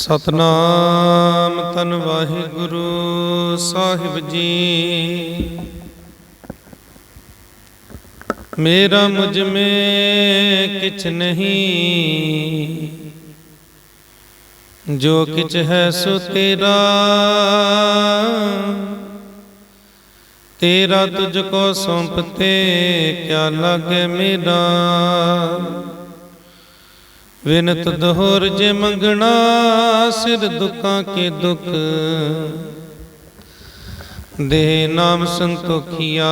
ਸਤਨਾਮ ਤਨ ਵਾਹਿਗੁਰੂ ਸਾਹਿਬ ਜੀ। ਮੇਰਾ ਮੁਝ ਮੇ ਕਿਛ ਨਹੀਂ। ਜੋ ਕਿਛ ਹੈ ਸੋ ਤੇਰਾ। ਤੇਰਾ ਤੁਝ ਕੋ ਸੌਂਪਤੇ, ਕਿਆ ਲਾਗੇ ਮੇਰਾ। ਵਿਨਤ ਦੋਹਰ ਜੇ ਮੰਗਣਾ, ਸਿਰ ਦੁੱਖਾਂ ਕੇ ਦੁੱਖ। ਦੇ ਨਾਮ ਸੰਤੋਖੀਆ,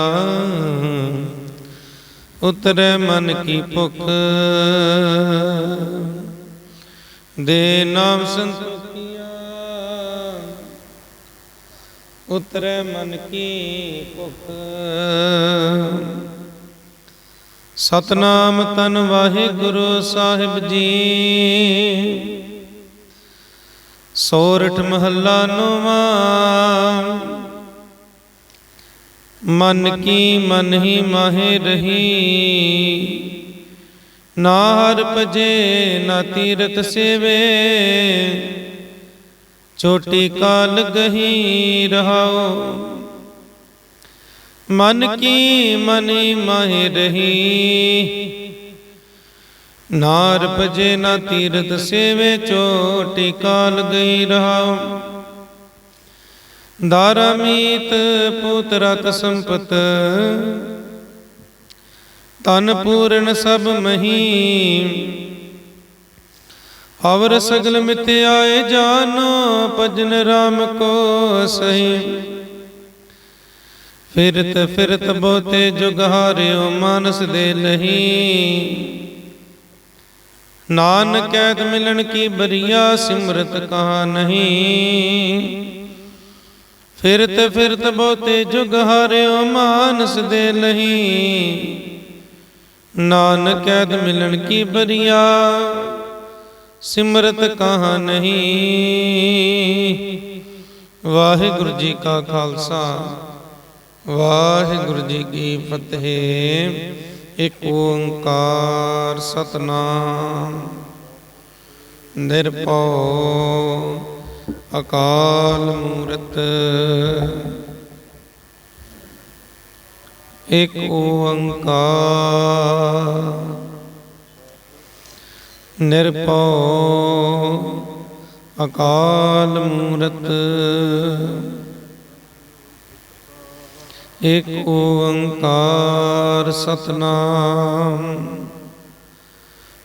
ਉਤਰੈ ਮਨ ਕੀ ਭੁਖ। ਦੇ ਨਾਮ ਸੰਤੋਖੀਆ, ਉਤਰੈ ਮਨ ਕੀ ਭੁਖ। ਸਤਨਾਮ ਤਨ ਵਾਹਿਗੁਰੂ ਸਾਹਿਬ ਜੀ। ਸੋਰਠ ਮਹੱਲਾ ਨੌਵਾਂ। ਮਨ ਕੀ ਮਨ ਹੀ ਮਾਹੇ ਰਹੀ। ਨਾ ਹਰ ਭਜੇ ਨਾ ਤੀਰਤ ਸੇਵੇ। ਛੋਟੀ ਕਾਲ ਗਹੀ ਰਹਾਓ ਮਨ ਕੀ ਮਨੀ ਮਹਿ ਰਹੀ। ਨਾਰ ਭਜੇ ਨਾ ਤੀਰਤ ਸੇਵੇ ਚੋਟੀ ਕਾਲ ਗਈ ਰਹਾਉ। ਦਾਰਾ ਮੀਤ ਪੁੱਤ ਰਤ ਸੰਪਤ। ਤਨ ਪੂਰਨ ਸਭ ਮਹੀ। ਅਵਰ ਸਗਲ ਮਿਥਿਆਏ ਜਾਨੋ, ਭਜਨ ਰਾਮ ਕੋ ਸਹੀ। ਫਿਰਤ ਫਿਰਤ ਬਹੁਤੇ ਜੁਗਹਾਰਿਓ ਮਾਨਸ ਦੇ ਲਹੀ ਨਾਨਕ ਕੈਦ ਮਿਲਣ ਕੀ ਬਰੀਆ, ਸਿਮਰਤ ਕਹਾ ਨਹੀਂ। ਫਿਰਤ ਫਿਰਤ ਬਹੁਤੇ ਜੁਗ ਹਾਰਿਓ ਮਾਨਸ ਦੇ ਲਹੀ ਨਾਨਕ ਕੈਦ ਮਿਲਣ ਕੀ ਬਰੀਆ, ਸਿਮਰਤ ਕਹਾ ਨਹੀਂ। ਵਾਹਿਗੁਰੂ ਜੀ ਕਾ ਖਾਲਸਾ। ਵਾਹਿਗੁਰੂ ਜੀ ਕੀ ਫਤਿਹ। ਇੱਕ ਓੰਕਾਰ ਸਤਨਾਮ। ਨਿਰਭਉ ਅਕਾਲ ਮੂਰਤ। ਇੱਕ ਓੰਕਾਰ। ਨਿਰਭਉ ਅਕਾਲ ਮੂਰਤ। ਇਕ ਓੰਕਾਰ ਸਤਨਾਮ।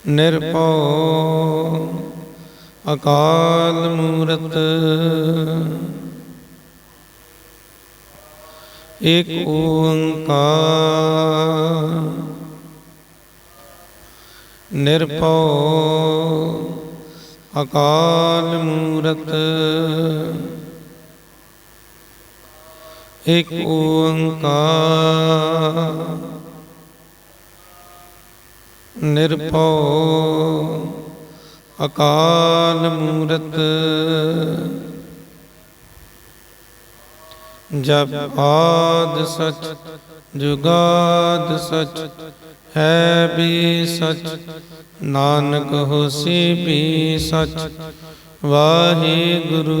ਨਿਰਭਉ ਅਕਾਲ ਮੂਰਤ। ਇਕ ਓੰਕਾਰ ਨਿਰਭਉ ਅਕਾਲ ਮੂਰਤ। ਇਕ ਓੰਕਾਰ। ਨਿਰਭਉ ਅਕਾਲ ਮੂਰਤ। ਜਪ ਆਦ ਸਚ, ਜੁਗਾਦ ਸਚ, ਹੈ ਵੀ ਸਚ, ਨਾਨਕ ਹੋਸੀ ਵੀ ਸਚ, ਵਾਹਿਗੁਰੂ।